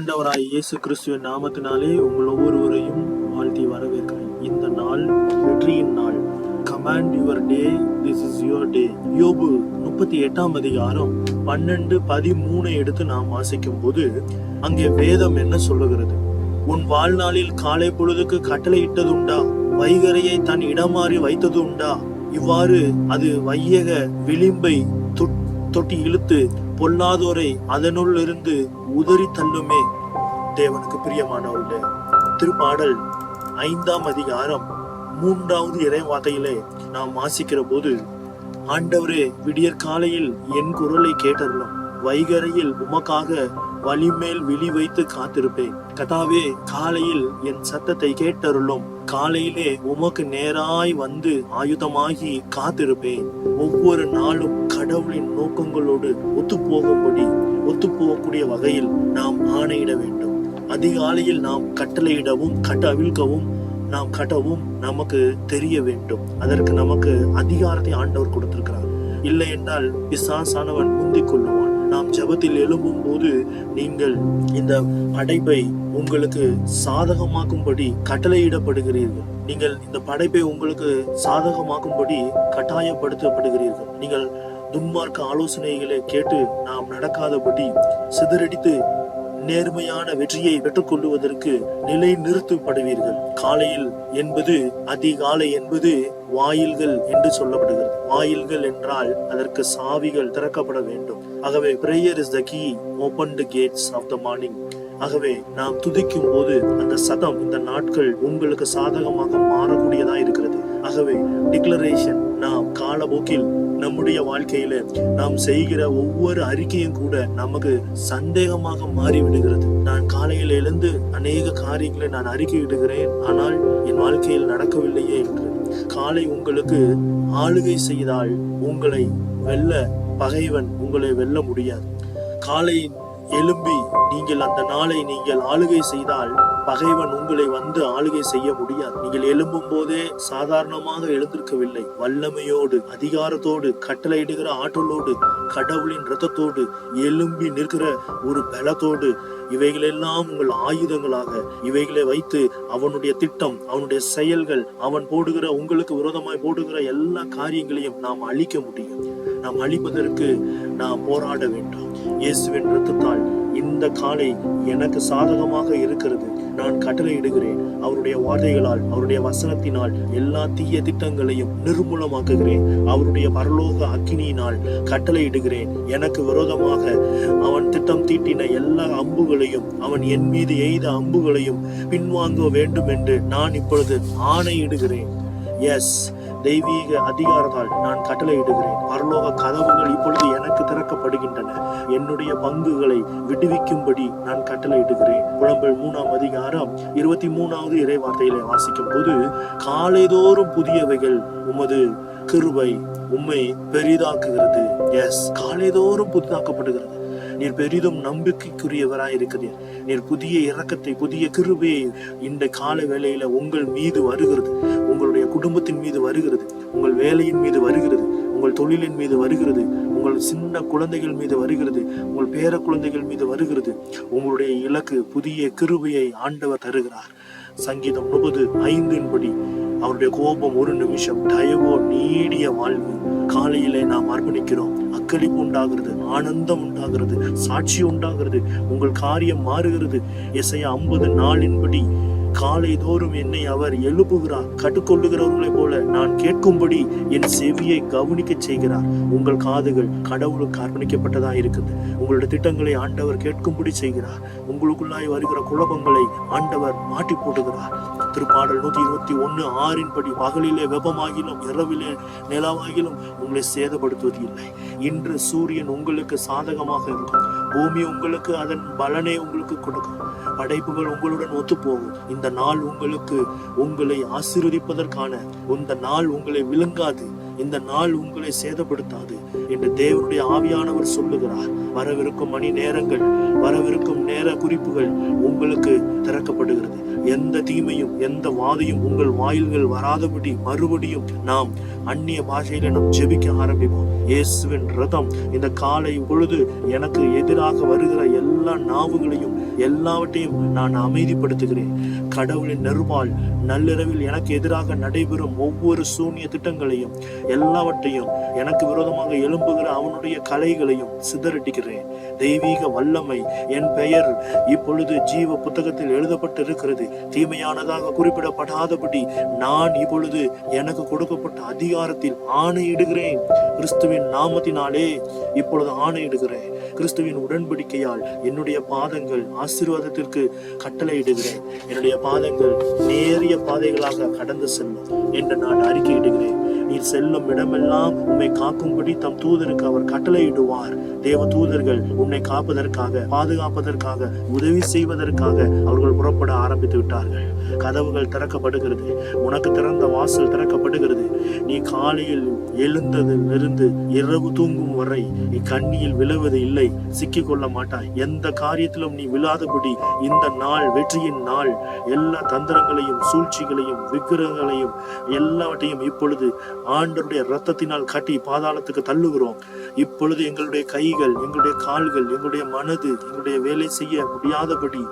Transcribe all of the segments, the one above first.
ஆண்டவராய் இயேசு கிறிஸ்துவின் நாமத்தினாலே உங்கள் ஒவ்வொருவரையும் வாழ்த்தி வரவேற்கிறேன். இந்த நாள் வெற்றியின் நாள். Command your day this is your day யோபு முப்பத்தி எட்டாம் அதிகாரம் பன்னெண்டு பதிமூணை எடுத்து நாம் வாசிக்கும் போது அங்கே வேதம் என்ன சொல்லுகிறது? உன் வாழ்நாளில் காலை பொழுதுக்கு கட்டளையிட்டதுண்டா வைகரையை தன் இடமாறி வைத்தது உண்டா? இவ்வாறு அது வையக விளிம்பை தொட்- தொட்டி இழுத்து பொல்லாதோரை அதனுள் இருந்து உதறி தள்ளுமே. தேவனுக்கு பிரியமானவர்களே திருப்பாடல் ஐந்தாம் அதிகாரம் மூன்றாவது இறைவார்த்தையிலே நாம் வாசிக்கிற போது ஆண்டவரே விடியற் காலையில் என் குரலை கேட்டருளும். வைகரையில் உமக்காக வழிமேல் விழி வைத்து காத்திருப்பேன். கதாவே காலையில் என் சத்தத்தை கேட்டருளும். காலையிலே உமக்கு நேராய் வந்து ஆயுதமாகி காத்திருப்பேன். ஒவ்வொரு நாளும் கடவுளின் நோக்கங்களோடு ஒத்துப்போகும்படி ஒத்துப்போகக்கூடிய வகையில் நாம் ஆணையிட வேண்டும். அதிகாலையில் நாம் கட்டளையிடவும் கட்ட அவிழ்க்கவும் நாம் கட்டவும் நமக்கு தெரிய வேண்டும். அதற்கு நமக்கு அதிகாரத்தை ஆண்டவர் கொடுத்திருக்கிறார். இல்லை என்றால் பிசாசானவன் முந்திக் கொள்ளுவான். ஜபத்தில் எழும்பும் போது நீங்கள் இந்த படைப்பை உங்களுக்கு சாதகமாக்கும்படி கட்டளையிடப்படுகிறீர்கள். நீங்கள் இந்த படைப்பை உங்களுக்கு சாதகமாக்கும்படி கட்டாயப்படுத்தப்படுகிறீர்கள். நீங்கள் துன்மார்க்க ஆலோசனைகளை கேட்டு நாம் நடக்காதபடி சிதறடித்து நேர்மையான வெற்றியை பெற்றுக்கொள்வதற்கு நிலை நிறுத்தப்படுவீர்கள் காலையில் என்பது அதிகாலை என்பது வாயில்கள் என்று சொல்லப்படுகிறது. வாயில்கள் என்றால் அதற்கு சாவிகள் திறக்கப்பட வேண்டும். ஆகவே prayer is the key open the gates of the morning ஆகவே நாம் துதிக்கும் போது அந்த சதம் இந்த நாட்கள் உங்களுக்கு சாதகமாக மாறக்கூடியதா இருக்கிறது. ஆகவே டிக்ளரேஷன் நாம் காலப்போக்கில் நம்முடைய வாழ்க்கையில நாம் செய்கிற ஒவ்வொரு அறிக்கையும் கூட நமக்கு சந்தேகமாக மாறிவிடுகிறது. நான் காலையில் எழுந்து அநேக காரியங்களை நான் அறிக்கையிடுகிறேன். ஆனால் என் வாழ்க்கையில் நடக்கவில்லையே என்று. காலை உங்களுக்கு ஆளுகை செய்தால் உங்களை வெல்ல பகைவன் உங்களை வெல்ல முடியாது. காலை எழும்பி நீங்கள் அந்த நாளை நீங்கள் ஆளுகை செய்தால் பகைவன் உங்களை வந்து ஆளுகை செய்ய முடியாது. நீங்கள் எழும்பும் போதே சாதாரணமாக எழுந்திருக்கவில்லை. வல்லமையோடு அதிகாரத்தோடு கட்டளையிடுகிற ஆற்றலோடு கடவுளின் ரத்தத்தோடு எழும்பி நிற்கிற ஒரு பலத்தோடு இவைகளெல்லாம் உங்கள் ஆயுதங்களாக. இவைகளை வைத்து அவனுடைய திட்டம் அவனுடைய செயல்கள் அவன் போடுகிற உங்களுக்கு விரோதமாய் போடுகிற எல்லா காரியங்களையும் நாம் அழிக்க முடியும். நாம் அழிப்பதற்கு நாம் போராட வேண்டும். இயேசுவின் ரத்தத்தால் இந்த காலை எனக்கு சாதகமாக இருக்கிறது. நான் கட்டளையிடுகிறேன். அவருடைய வார்த்தைகளால் அவருடைய வசனத்தினால் எல்லா தீய திட்டங்களையும் நிர்மூலமாக்குகிறேன். அவருடைய பரலோக அக்கினியினால் கட்டளையிடுகிறேன். எனக்கு விரோதமாக அவன் திட்டம் தீட்டின எல்லா அம்புகளையும் அவன் என் மீது எய்த அம்புகளையும் பின்வாங்க வேண்டும் என்று நான் இப்பொழுது ஆணையிடுகிறேன். எஸ் தெய்வீக அதிகாரத்தால் நான் கட்டளையிடுகிறேன். பரலோக கதவுகள் இப்பொழுது எனக்கு திறக்கப்படுகின்றன. என்னுடைய பங்குகளை விடுவிக்கும்படி நான் கட்டளையிடுகிறேன். புலம்பல் மூணாம் அதிகாரம் இருபத்தி மூணாவது இறை வார்த்தையிலே வாசிக்கும் போது காலைதோறும் புதியவைகள் உமது கிருபை உண்மை பெரிதாக்குகிறது. எஸ் காலைதோறும் புதிதாக்கப்படுகிறது. நீர் பெரிதும் நம்பிக்கைக்குரியவராய் இருக்கிறீர். நீர் புதிய இறக்கத்தை புதிய கிருபையை இந்த கால வேளையில உங்கள் மீது வருகிறது. உங்களுடைய குடும்பத்தின் மீது வருகிறது. உங்கள் வேலையின் மீது வருகிறது. உங்கள் தொழிலின் மீது வருகிறது. உங்கள் சின்ன குழந்தைகள் மீது வருகிறது. உங்கள் பேர குழந்தைகள் மீது வருகிறது. உங்களுடைய இலக்கு புதிய கிருபையை ஆண்டவர் தருகிறார். சங்கீதம் முப்பது ஐந்தின்படி அவருடைய கோபம் ஒரு நிமிஷம் தயவோ நீடிய வாழ்வு. காலையிலே நாம் அர்ப்பணிக்கிறோம். அக்களிப்பு உண்டாகிறது. ஆனந்தம் உண்டாகிறது சாட்சி உண்டாகிறது உங்கள் காரியம் மாறுகிறது. இசைய ஐம்பது நாளின்படி காலை தோறும் என்னை அவர் எழுப்புகிறார். கட்டுக்கொள்ளுகிறவர்களைப் போல நான் கேட்கும்படி என் செவியை கவனிக்க செய்கிறார். உங்கள் காதுகள் கடவுளுக்கு அர்ப்பணிக்கப்பட்டதா இருக்குது உங்களுடைய திட்டங்களை ஆண்டவர் கேட்கும்படி செய்கிறார். உங்களுக்குள்ளாய் வருகிற குழப்பங்களை ஆண்டவர் மாட்டி போட்டுகிறார் திருப்பாடல் நூத்தி இருபத்தி ஒன்னு ஆறின் படி பகலிலே வெப்பமாகிலும் இரவிலே நிலவாகிலும் உங்களை சேதப்படுத்துவது இல்லை இன்று சூரியன் உங்களுக்கு சாதகமாக இருக்கும். பூமி உங்களுக்கு அதன் பலனை உங்களுக்கு கொடுக்கும். படைப்புகள் உங்களுடன் ஒத்துப்போகும். இந்த நாள் உங்களுக்கு உங்களை ஆசீர்வதிப்பதற்கான இந்த நாள் உங்களை விழுங்காது. இந்த நாள் உங்களை சேதப்படுத்தாது என்று தேவனுடைய ஆவியானவர் சொல்லுகிறார். வரவிருக்கும் மணி நேரங்கள் வரவிருக்கும் நேர குறிப்புகள் உங்களுக்கு திறக்கப்படுகிறது. எந்த தீமையும் எந்த வாதையும் உங்கள் வாயில்கள் வராதபடி மறுபடியும் நாம் அந்நிய பாஷையில நாம் ஜெபிக்க ஆரம்பிப்போம். இயேசுவின் ரதம் இந்த காலை பொழுது எனக்கு எதிராக வருகிற எல்லா நாவுகளையும் எல்லாவற்றையும் நான் அமைதிப்படுத்துகிறேன். கடவுளின் நெருபால் நள்ளிரவில் எனக்கு எதிராக நடைபெறும் ஒவ்வொரு சூனிய திட்டங்களையும் எல்லாவற்றையும் எனக்கு விரோதமாக எழும்புகிற அவனுடைய கலைகளையும் சிதறடிக்கிறேன். தெய்வீக வல்லமை என் பெயர் இப்பொழுது ஜீவ புத்தகத்தில் எழுதப்பட்டு இருக்கிறது தீமையானதாக குறிப்பிடப்படாதபடி நான் இப்பொழுது எனக்கு கொடுக்கப்பட்ட அதிகாரத்தில் ஆணையிடுகிறேன். கிறிஸ்துவின் நாமத்தினாலே இப்பொழுது ஆணையிடுகிறேன். கிறிஸ்துவின் உடன்படிக்கையால் என்னுடைய பாதங்கள் ஆசீர்வாதத்திற்கு கட்டளையிடுகிறேன். என்னுடைய பாதங்கள் நேரிய பாதைகளாக கடந்து செல்லும் என்று நான் அறிக்கையிடுகிறேன். நீர் செல்லும் இடமெல்லாம் உம்மை காக்கும்படி தம் தூதருக்கு அவர் கட்டளையிடுவார். தேவ தூதர்கள் உன்னை காப்பதற்காக பாதுகாப்பதற்காக உதவி செய்வதற்காக அவர்கள் புறப்பட ஆரம்பித்து விட்டார்கள். கதவுகள் திறக்கப்படுகிறது. உனக்கு திறந்த வாசல் திறக்கப்படுகிறது. நீ காலையில் எழுந்ததிலிருந்து இரவு தூங்கும் வரை நீ கண்ணியில் விழுவது இல்லை சிக்கிக் கொள்ள மாட்டாய். எந்த காரியத்திலும் நீ விழாதபடி இந்த நாள் வெற்றியின் நாள். எல்லா தந்திரங்களையும் சூழ்ச்சிகளையும் விக்கிரகங்களையும் எல்லாவற்றையும் இப்பொழுது ஆண்டருடைய ரத்தத்தினால் கட்டி பாதாளத்துக்கு தள்ளுகிறோம். இப்பொழுது எங்களுடைய கைகள் எங்களுடைய கால்கள் எங்களுடைய மனது எங்களுடைய வேலை செய்ய முடியாதபடி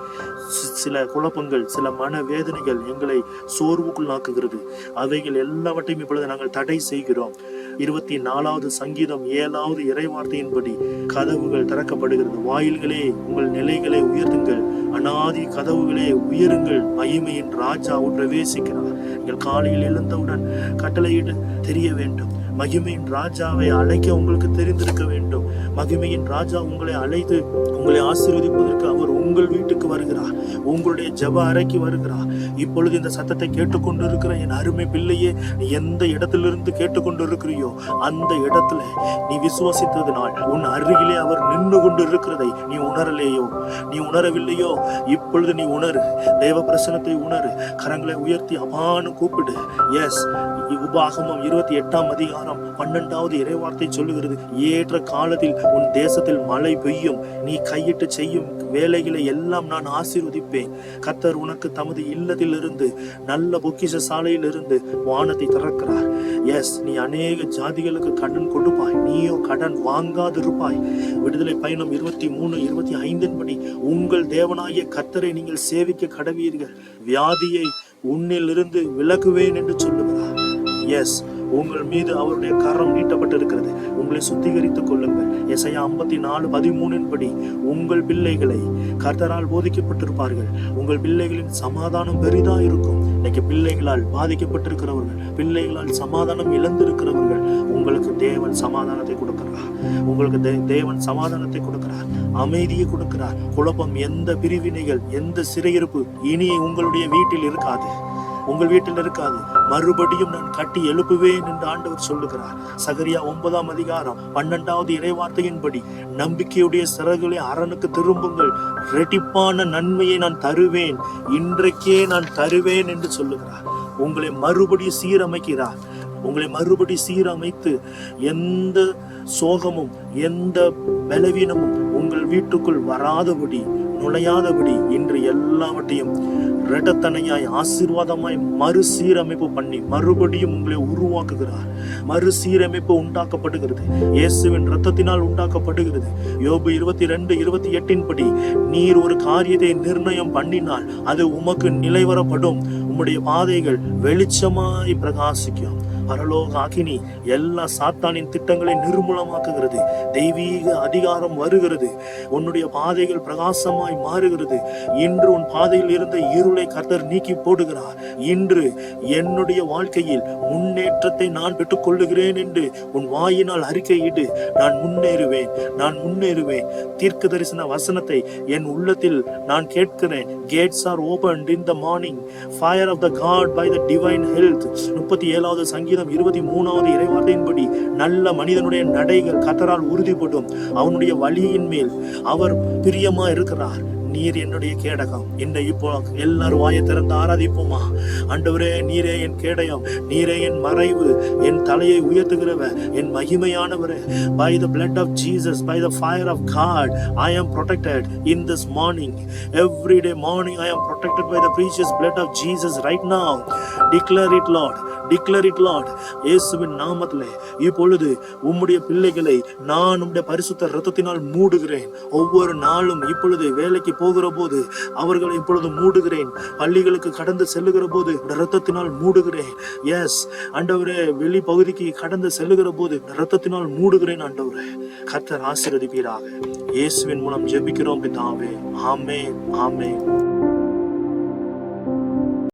சில குழப்பங்கள் சில மன வேதனைகள் எங்களை சோர்வுக்குள்ளாக்குகிறது அவைகள் எல்லாவற்றையும் இப்பொழுது நாங்கள் தடை செய்கிறோம். இருபத்தி நாலாவது சங்கீதம் ஏழாவது இறைவார்த்தையின்படி கதவுகள் திறக்கப்படுகிறது. வாயில்களே உங்கள் நிலைகளை உயர்த்துங்கள். அனாதி கதவுகளே உயருங்கள். மகிமையின் ராஜா பிரவேசிக்கிறார். நீங்கள் காலையில் எழுந்தவுடன் கட்டளையிட தெரிய வேண்டும். மகிமையின் ராஜாவை அழைக்க உங்களுக்கு தெரிந்திருக்க வேண்டும். மகிமையின் ராஜா உங்களை அழைத்து உங்களை ஆசீர்வதிப்பதற்கு அவர் உங்கள் வீட்டுக்கு வருகிறார். உங்களுடைய ஜெப அறைக்கு வருகிறார். இப்பொழுது இந்த சத்தத்தை கேட்டுக்கொண்டு இருக்கிற என் அருமை பிள்ளையே நீ எந்த இடத்திலிருந்து கேட்டுக்கொண்டு இருக்கிறியோ அந்த இடத்துல நீ விசுவாசித்ததினால் உன் அருகிலே அவர் நின்று கொண்டு இருக்கிறதை நீ உணரலையோ? நீ உணரவில்லையோ? இப்பொழுது நீ உணரு. தேவ பிரசனத்தை உணரு. கரங்களை உயர்த்தி அப்பான்னு கூப்பிடு. எஸ் உபாகமம் இருபத்தி எட்டாம் அதிகாரம் பன்னெண்டாவது இறைவார்த்தை சொல்லுகிறது. ஏற்ற காலத்தில் உன் தேசத்தில் மழை பெய்யும். நீ கையிட்டு செய்யும் வேலைகளை எல்லாம் நான் ஆசீர்வதிப்பேன். கத்தர் உனக்கு தமது இல்லத்திலிருந்து நல்ல பொக்கிஷ சாலையிலிருந்து வானத்தை திறக்கிறார். எஸ் நீ அநேக ஜாதிகளுக்கு கடன் கொடுப்பாய். நீயோ கடன் வாங்காதிருப்பாய். விடுதலை பயணம் இருபத்தி மூணு இருபத்தி ஐந்தின் படி உங்கள் தேவனாகிய கத்தரை நீங்கள் சேவிக்க கடவீர்கள். வியாதியை உன்னிலிருந்து விலகுவேன் என்று சொல்லுகிறார். எஸ் உங்கள் மீது அவருடைய கரம் நீட்டப்பட்டிருக்கிறது. உங்களை சுத்திகரித்துக் கொள்ளுங்கள். எசையா ஐம்பத்தி நாலு பதிமூணின் படி உங்கள் பிள்ளைகளை கர்த்தரால் போதிக்கப்பட்டிருப்பார்கள். உங்கள் பிள்ளைகளின் சமாதானம் பெரிதா இருக்கும். இன்னைக்கு பிள்ளைகளால் பாதிக்கப்பட்டிருக்கிறவர்கள் பிள்ளைகளால் சமாதானம் இழந்திருக்கிறவர்கள் உங்களுக்கு தேவன் சமாதானத்தை கொடுக்கிறார். உங்களுக்கு தே- தேவன் சமாதானத்தை கொடுக்கிறார். அமைதியை கொடுக்கிறார். குழப்பம் எந்த பிரிவினைகள் எந்த சிறையிருப்பு இனி உங்களுடைய வீட்டில் இருக்காது. உங்கள் வீட்டில் இருக்காது. மறுபடியும் நான் கட்டி எழுப்புவேன் என்று ஆண்டவர் சொல்லுகிறார். சகரியா ஒன்பதாம் அதிகாரம் பன்னெண்டாவது இறைவார்த்தையின்படி நம்பிக்கையுடைய சிறகுகளை அரணுக்கு திரும்புங்கள். ரெட்டிப்பான நன்மையை நான் தருவேன். இன்றைக்கே நான் தருவேன் என்று சொல்லுகிறார். உங்களை மறுபடி சீரமைக்கிறார். உங்களை மறுபடி சீரமைத்து எந்த சோகமும் எந்த பலவீனமும் உங்கள் வீட்டுக்குள் வராதபடி நுழையாதபடி இன்று எல்லாவற்றையும் இரட்டத்தனையாய் ஆசீர்வாதமாய் மறுசீரமைப்பு பண்ணி மறுபடியும் உங்களை உருவாக்குகிறார். மறுசீரமைப்பு உண்டாக்கப்படுகிறது. இயேசுவின் ரத்தத்தினால் உண்டாக்கப்படுகிறது. யோபு இருபத்தி ரெண்டு இருபத்தி எட்டின் படி நீர் ஒரு காரியத்தை நிர்ணயம் பண்ணினால் அது உமக்கு நிலைவரப்படும். உம்முடைய பாதைகள் வெளிச்சமாய் பிரகாசிக்கும். பரலோக அகினி எல்லா சாத்தானின் திட்டங்களை நிர்மூலமாக்குகிறது. தெய்வீக அதிகாரம் வருகிறது. உன்னுடைய பாதைகள் பிரகாசமாய் மாறுகிறது. இன்று உன் பாதையில் இருந்த இருளை கர்த்தர் நீக்கி போடுகிறார். இன்று என்னுடைய வாழ்க்கையில் முன்னேற்றத்தை நான் பெற்றுக்கொள்ளுகிறேன் என்று உன் வாயினால் அறிக்கையிடு. நான் முன்னேறுவேன். நான் முன்னேறுவேன். தீர்க்க தரிசன வசனத்தை என் உள்ளத்தில் நான் கேட்கிறேன். Gates are open in the morning fire of the God by the divine health முப்பத்தி ஏழாவது சங்கீதம் இருபத்தி மூணாவது இறைவார்த்தையின்படி நல்ல மனிதனுடைய நடைகள் கத்தரால் உறுதிப்படும் அவனுடைய வழியின் மேல் அவர் பிரியமா இருக்கிறார். நீர் என்னுடைய கேடகம். என்னை இப்போ எல்லாரும் வாயை திறந்து ஆராதிப்போமா? ஆண்டவரே நீரே என் கேடயம் நீரே என் மறைவு என் தலையை உயர்த்துகிறவர் என் மகிமையானவரே. By the blood of Jesus by the fire of God I am protected in this morning every day morning I am protected by the precious blood of Jesus right now declare it Lord. Declare it Lord. இயேசுவின் நாமத்தில் இப்பொழுது உம்முடைய பிள்ளைகளை நான் உம்முடைய பரிசுத்த ரத்தத்தினால் மூடுகிறேன். ஒவ்வொரு நாளும் இப்பொழுது வேலைக்கு போகிற போது அவர்களை இப்பொழுது மூடுகிறேன். பள்ளிகளுக்கு கடந்து செல்லுகிற போது ரத்தத்தினால் மூடுகிறேன். எஸ் ஆண்டவரே வெளி பகுதிக்கு கடந்து செல்லுகிற போது ரத்தத்தினால் மூடுகிறேன் ஆண்டவரே. கர்த்தர் ஆசீர்வதிப்பீராக. இயேசுவின் மூலம் ஜெபிக்கிறோம் பிதாவே. ஆமே ஆமே